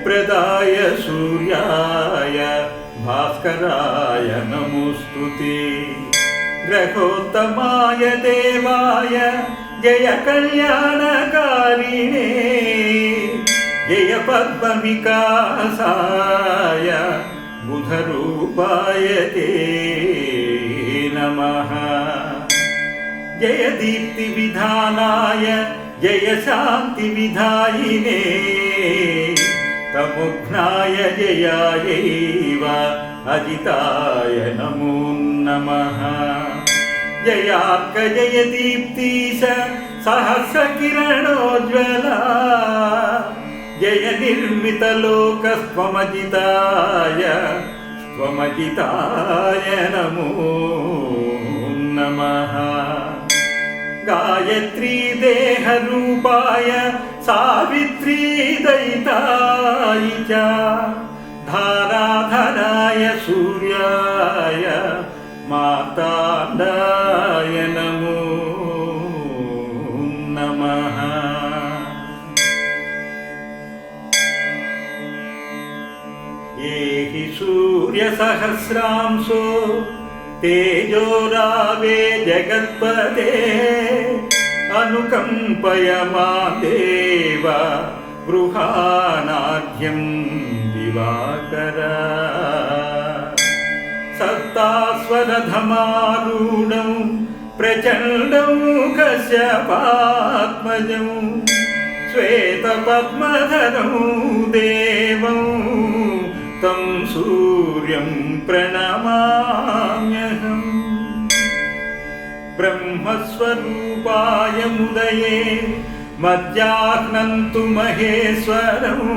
जयप्रदाय सूर्याय भास्कराय नमोऽस्तु ते ग्रहोत्तमाय देवाय जय कल्याणकारिणे जय पद्मविकासाय बुधरूपाय ते नमः जय दीप्तिविधानाय जय शान्तिविधायिने तमुघ्नाय जयायैव अजिताय नमो नमः जयार्क जय दीप्तीश सहस्रकिरणोज्ज्वला जय निर्मितलोकस्त्वमजिताय त्वमजिताय नमो नमः गायत्री देहरूपाय सावित्री दयिताय च। धाराधराय सूर्याय माताण्डाय नमो नमः। ये हि सूर्यसहस्रांशो तेजोरावे जगत्पते अनुकम्पय मा देव गृहाणाद्यं दिवाकर। सत्तास्वरधमारूढं प्रचण्डं कश्यपात्मजं श्वेतपद्मधरं देवं तं सूर्यं प्रणमाम्यहम् ब्रह्मस्वरूपाय मुदये मध्याह्नन्तु महेश्वरम्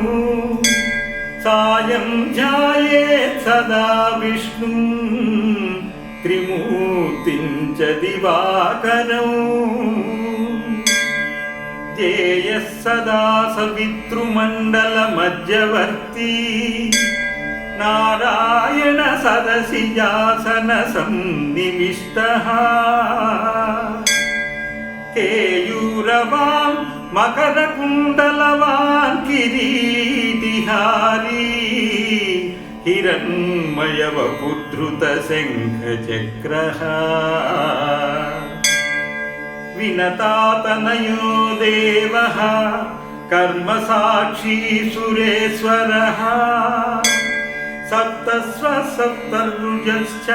सायं ध्यायेत् सदा विष्णुं त्रिमूर्तिं च दिवाकरम् जेयः सदा सवितृमण्डलमध्यवर्ती नारायण सदसि यासनसन्निविष्टः केयूरवां मकरकुण्डलवान् किरीटिहारी हिरण्मयवपुद्धृतशङ्खचक्रः विनतातनयो देवः कर्मसाक्षी सुरेश्वरः सप्तस्व सप्तरुजश्च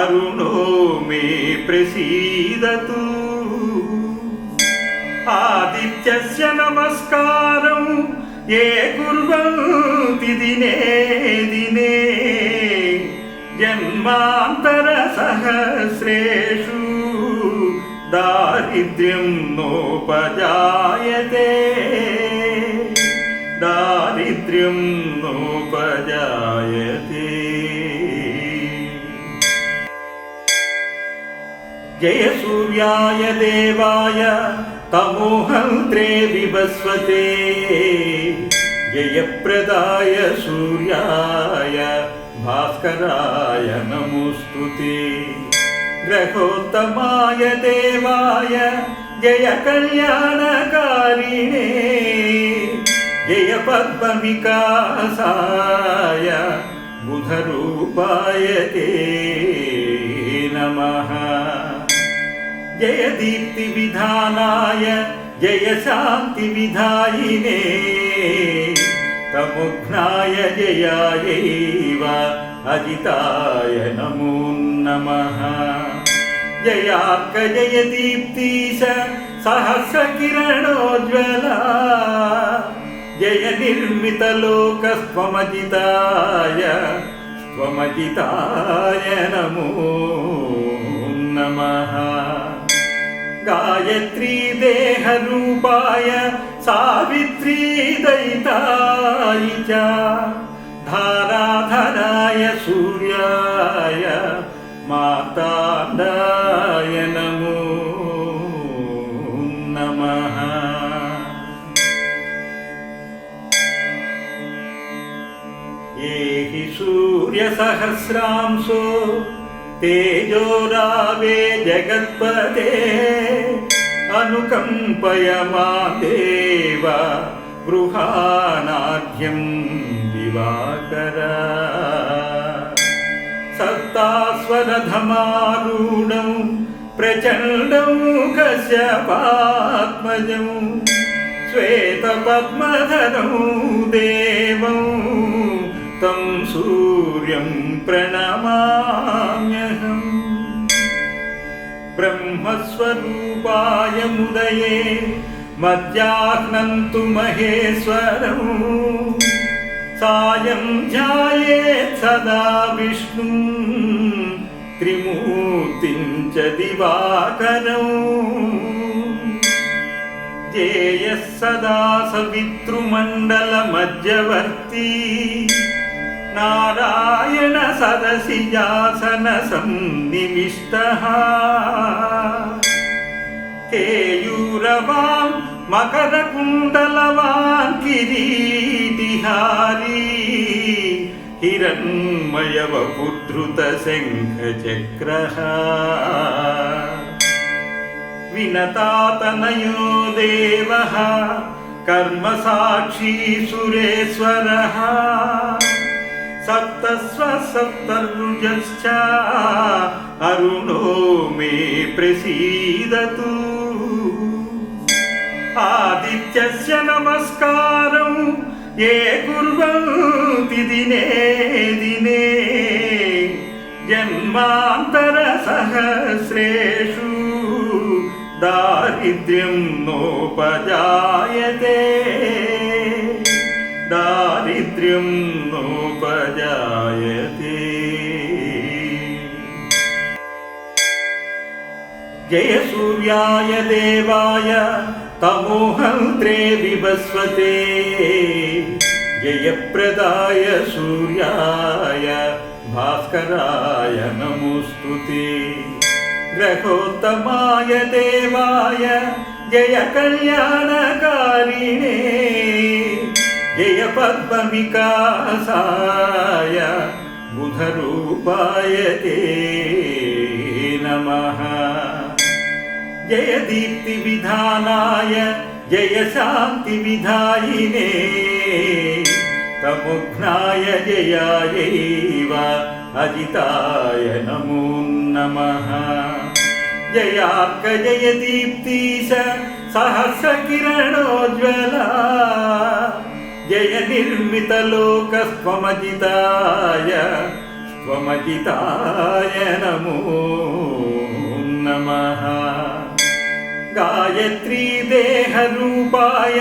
अरुणो मे प्रसीदतु आदित्यस्य नमस्कारं ये कुर्वन्ति दिने दिने जन्मान्तरसहस्रेषु दारिद्र्यं नोपजायते दारिद्र्यं नोपजायते जय सूर्याय देवाय तमोहन्त्रे विवस्वते जयप्रदाय सूर्याय भास्कराय नमोऽस्तु ते। ग्रहोत्तमाय देवाय जय कल्याणकारिणे जय पद्मविकासाय बुधरूपाय ते नमः जय दीप्तिविधानाय जय शान्तिविधायिने तमुघ्नाय जयायैव अजिताय नमो नमः जयार्क जय दीप्तीश सहस्रकिरणोज्ज्वला जय निर्मितलोकस्त्वमजिताय त्वमजिताय नमो नमः। गायत्री देहरूपाय सावित्री दयिताय च धाराधराय सूर्याय माताण्डाय सहस्रांशो तेजो रावे जगत्पदे अनुकम्पय मा देव गृहानाख्यम् दिवाकर। सत्तास्वरधमारूढं प्रचण्डमुख्य पात्मजौ श्वेतपद्मधरौ देवौ తం సూర్యం ప్రణమామ్యహం బ్రహ్మస్వరూపాయ ముదయే మధ్యాహ్నంతు మహేశ్వరం సాయం ధ్యాయేత్ సదా విష్ణు త్రిమూర్తిం చ దివాకరం జేయ సదా సవితృమండల మధ్యవర్తి నారాయణ సదసి జాసన సన్నివిష్ట కేయూరవాం మకర కుండలవాన్ కిరీటిహారీ. హిరణ్మయవ పుత్రుత శంఖ చక్ర వినతాతనయో దేవ కర్మ సాక్షీ సురేశ్వర సప్తస్వ సప్తరుజశ్చ అరుణో మే ప్రసీదతు ఆదిత్యస్య నమస్కారం ఏ కుర్వంతి దినే దినే జన్మాంతర సహస్రేషు దారిద్ర్యం నోపజాయతే దారిద్ర్యం నోపజాయతే జయ సూర్యాయ దేవాయ తమోహంత్రే వివస్వతే జయప్రదాయ సూర్యాయ భాస్కరాయ నమోస్తుతే గ్రహోత్తమాయ దేవాయ జయ కళ్యాణకారిణే జయ పద్మవికాసాయ బుధరూపాయ తే నమః జయ దీప్తి విధానాయ జయ శాంతి విధాయినే తముఘ్నాయ జయ దీప్తీశ సహస్ర నిర్మిత లోకస్త్వమజితాయ స్వమజితాయ నమో నమ. గాయత్రీ దేహరూపాయ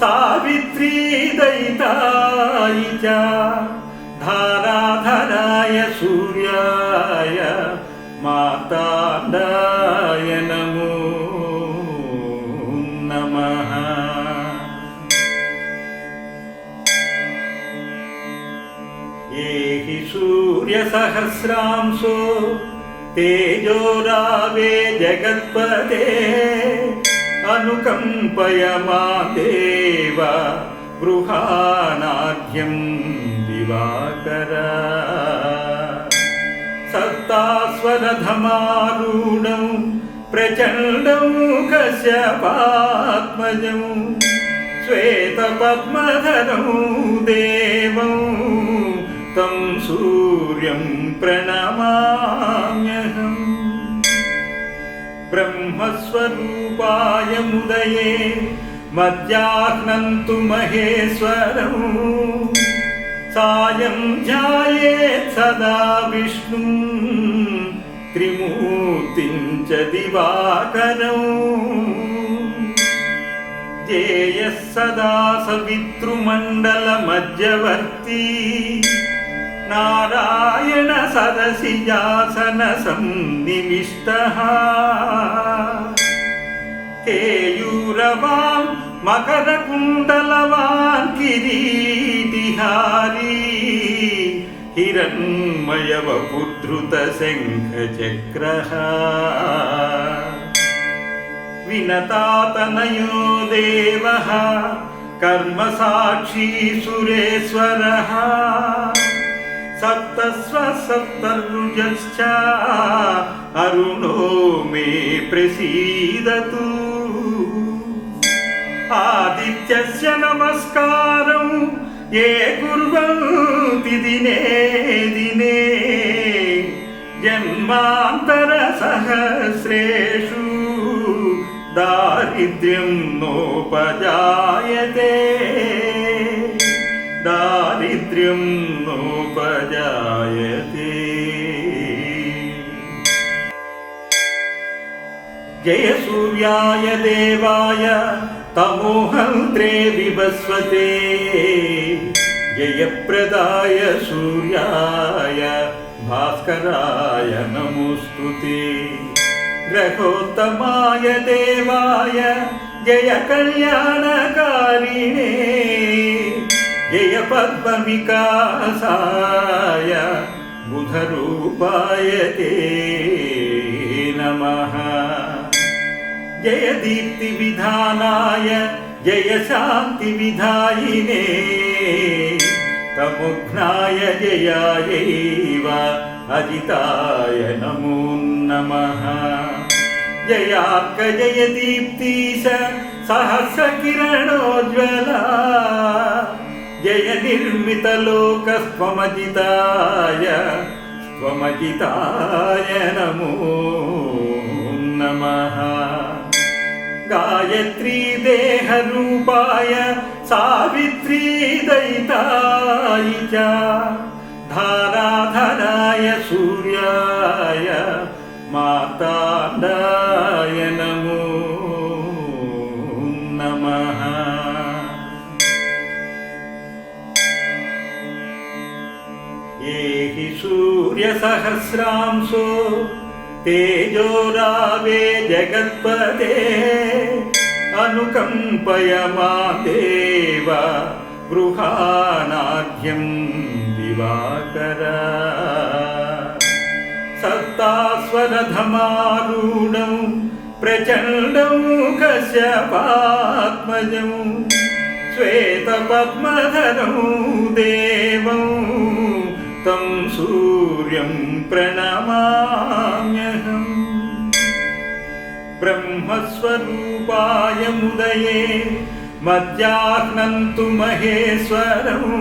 సావిత్రీ దయితాయ చ. ధారాధరాయ సూర్యాయ మార్తాండాయ నమో सूर्यसहस्रांशो तेजोरावे जगत्पते अनुकम्पय मा देव गृहानाद्यं दिवाकर। सत्तास्वरधमारूढं प्रचण्डं कश्यपात्मजं श्वेतपद्मधरं देवं तं सूर्यं प्रणमाम्यहम् ब्रह्मस्वरूपाय मुदये मध्याह्नन्तु महेश्वरम् सायं ध्यायेत् सदा विष्णुं त्रिमूर्तिं च दिवाकरम् जेयः सदा सवितृमण्डलमध्यवर्ती నారాయణ సదసి జాసన సన్నివిష్ట కేయూరవాం మకర కుండలవాన్ కిరీటిహారీ. హిరణ్మయవ పుత్రుత శంఖ చక్ర వినతాతనయో దేవ కర్మ సాక్షీ సురేశ్వర సప్తస్వ సప్తరుజశ్చ అరుణో మే ప్రసీదతు. ఆదిత్యస్య నమస్కారం ఏ కుర్వంతి దినే దినే జన్మాంతర సహస్రేషు దారిద్ర్యం నోపజాయతే దారిద్ర్యం నోపజాయతే జయ సూర్యాయ దేవాయ తమోహంత్రే వివస్వతే జయప్రదాయ సూర్యాయ భాస్కరాయ నమోస్తుతే గ్రహోత్తమాయ దేవాయ జయ కళ్యాణకారిణే జయ పద్మవికాసాయ బుధరూపాయ తే నమః జయ దీప్తి విధానాయ జయ శాంతి జయ దీప్తీశ నిర్మిత లోకస్వమజితాయ స్వమజితాయ నమో నమ. గాయత్రీ దేహరూపాయ సావిత్రీ దయితాయ చ ధారాధరాయ సూర్యాయ మార్తాండాయ सूर्यसहस्रांशो तेजोरावे जगत्पदे अनुकम्पय मा देव गृहाणाढ्यं दिवाकर। सत्तास्वरधमारूढं प्रचण्डं कश्यपात्मजं श्वेतपद्मधरं देवं तं सूर्यं प्रणमाम्यहम् ब्रह्मस्वरूपाय मुदये मध्याह्नन्तु महेश्वरम्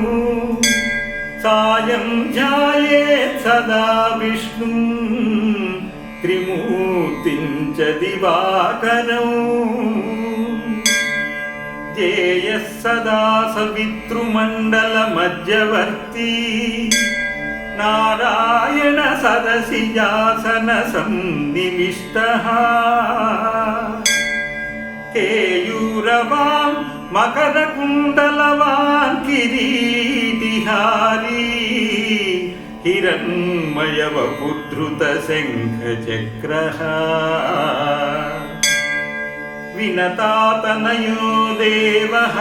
सायं ध्यायेत् सदा विष्णुं त्रिमूर्तिं च दिवाकरम् ध्येयः सदा सवितृमण्डलमध्यवर्ती नारायण सदसि जासनसन्निविष्टः केयूरवां मकरकुण्डलवान् किरीटिहारी हिरण्मयवपुद्धृतशङ्खचक्रः विनतातनयो देवः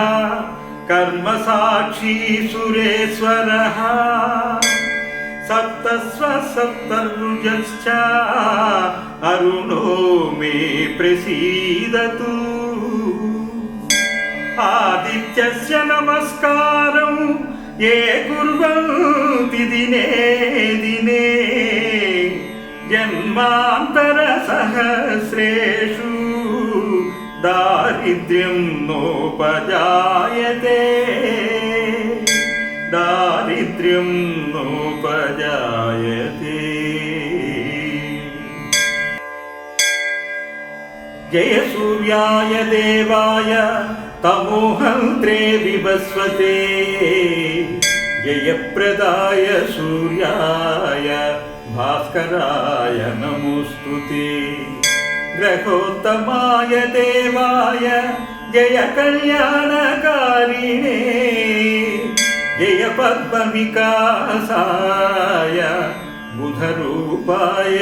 कर्मसाक्षी सुरेश्वरः సరస్వసప్తర్భుజశ్చ అరుణో మే ప్రసీదతు. ఆదిత్యస్య నమస్కారం ఏ కుర్వంతి దినే దినే. జన్మాంతర సహస్రేషు దారిద్ర్యం నోపజాయతే. దారి दारिद्र्यं नोपजायते जय सूर्याय देवाय तमोहन्त्रे विवस्वते जयप्रदाय सूर्याय भास्कराय नमोऽस्तु ते। ग्रहोत्तमाय देवाय जय జయ పద్మవికాసాయ బుధరూపాయ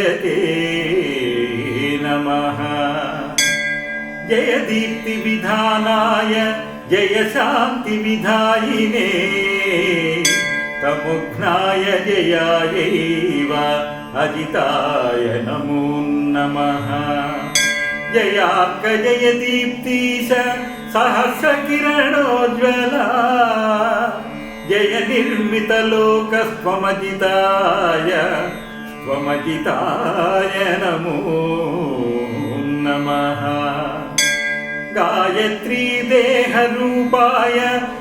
నమ. జయ దీప్తి విధానాయ జయ శాంతి విధాయినే. తముఘ్నాయ జయాయైవ అజితాయ నమో నమ. జయార్క జయ దీప్తీశ సహస్ర కిరణోజ్వలా निर्मितलोकस्त्वमजिताय त्वमजिताय नमो नमः। गायत्री देहरूपाय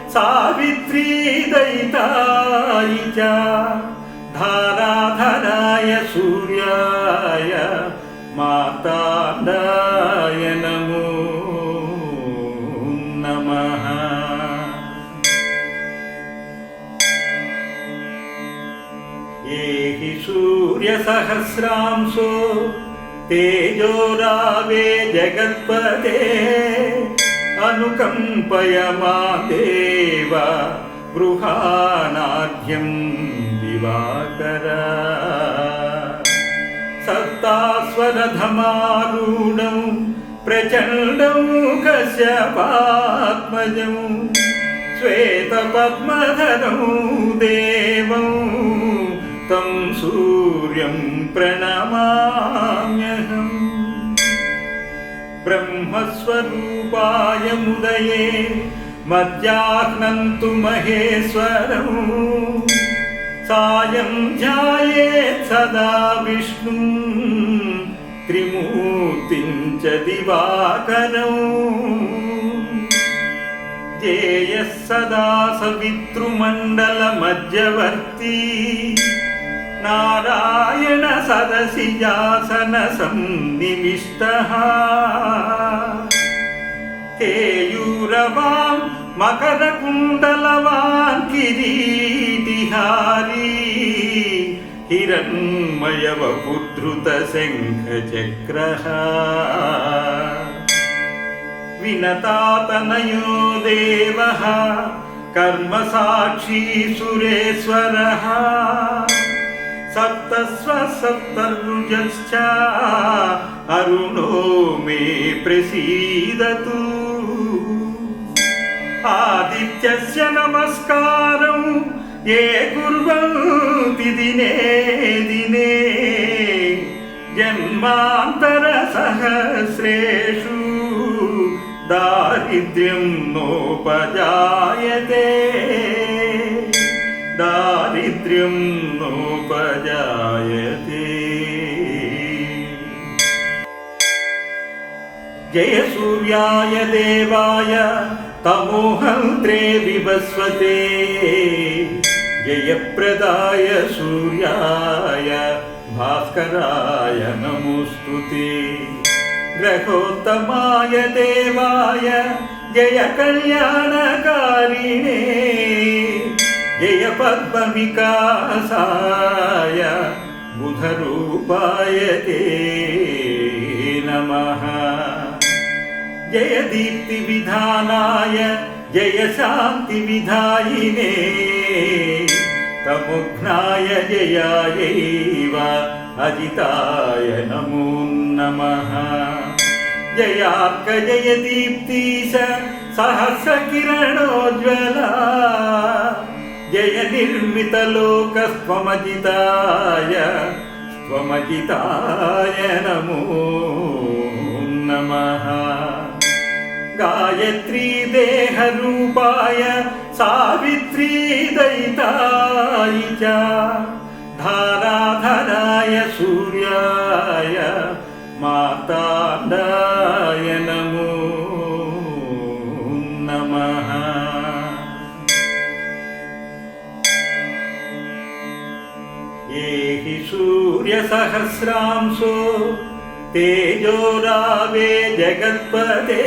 सावित्री दयिताय च धाराधराय सूर्याय नमो नमः हि सूर्यसहस्रांशो तेजो रावे जगत्पदे अनुकम्पयमादेव गृहानाद्यम् दिवाकर। सत्तास्वरधमारूढम् प्रचण्डमुखस्य पात्मजं श्वेतपद्मधरौ देवम्। तं सूर्यं प्रणमाम्यहम् ब्रह्मस्वरूपाय मुदये मध्याह्नन्तु महेश्वरम् सायं ध्यायेत् सदा विष्णुं त्रिमूर्तिं च दिवाकरौ ध्येयः सदा सवितृमण्डलमध्यवर्ती नारायण सदसि यासनसन्निविष्टः केयूरवां मकरकुण्डलवान् किरीटिहारी हिरण्मयवपुद्धृतशङ्खचक्रः विनतातनयो देवः कर्मसाक्षी सुरेश्वरः सप्तस्वसप्तरुजश्च अरुणो मे प्रसीदतु आदित्यस्य नमस्कारं ये कुर्वन्ति दिने दिने जन्मान्तरसहस्रेषु दारिद्र्यं नोपजायते दारिद्र्यं नोपजायते जय सूर्याय देवाय तमोहन्त्रे विवस्वते जयप्रदाय सूर्याय भास्कराय नमोऽस्तु ते ग्रहोत्तमाय देवाय జయ పద్మవికాసాయ బుధరూపాయ నమ. జయ దీప్తి విధానాయ జయ శాంతి విధాయినే. తముఘ్నాయ జయాయైవ అజితాయ నమో నమ. జయార్క జయ దీప్తీశ సహస్ర కిరణోజ్వలా జయ నిర్మితలోక స్వమజితాయ స్వమజితాయ నమో నమ. గాయత్రీ దేహరూపాయ సావిత్రీ దయితాయ చ ధారాధరాయ సూర్యాయ మాతాండాయ నమో నమః. सूर्यसहस्रांशो तेजोरावे जगत्पते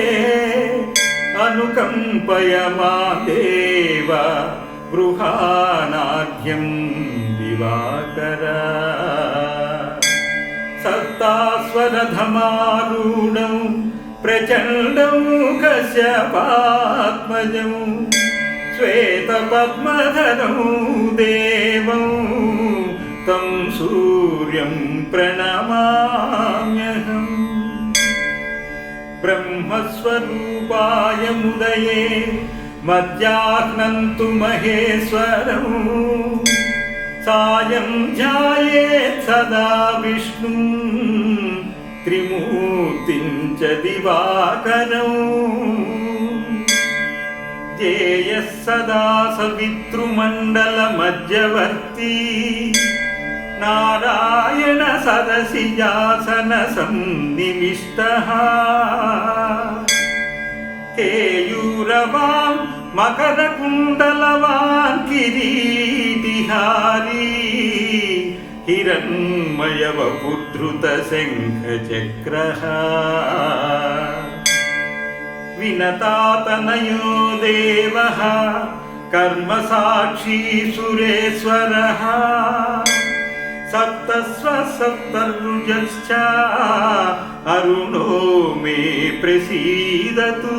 अनुकम्पय मा देव गृहाणाद्यं दिवाकर। सत्तास्वरधमारूढं प्रचण्डं कश्यपात्मजं श्वेतपद्मधरं देवं तं सूर्यं प्रणमाम्यहम् ब्रह्मस्वरूपाय मुदये मध्याह्नन्तु महेश्वरम् सायं ध्यायेत् सदा विष्णुं त्रिमूर्तिं च दिवाकरौ ध्येयः सदा सवितृमण्डलमध्यवर्ती नारायण सन्निविष्टः केयूरवान् मकरकुण्डलवान् किरीटिहारी हिरण्मयवपुद्धृतशङ्खचक्रः विनतातनयो देवः कर्मसाक्षी सुरेश्वरः చక్ర వినతాతనయో దేవ కర్మ సాక్షి సురేశ్వర సప్తస్వ సప్తరుజశ్చ అరుణో మే ప్రసీదతు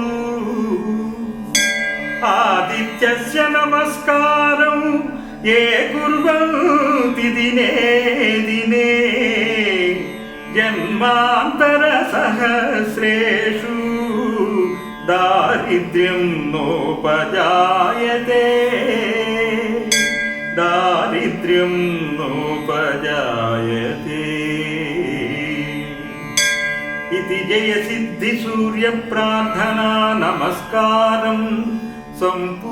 ఆదిత్యస్య నమస్కారం ఏ ఇది జయ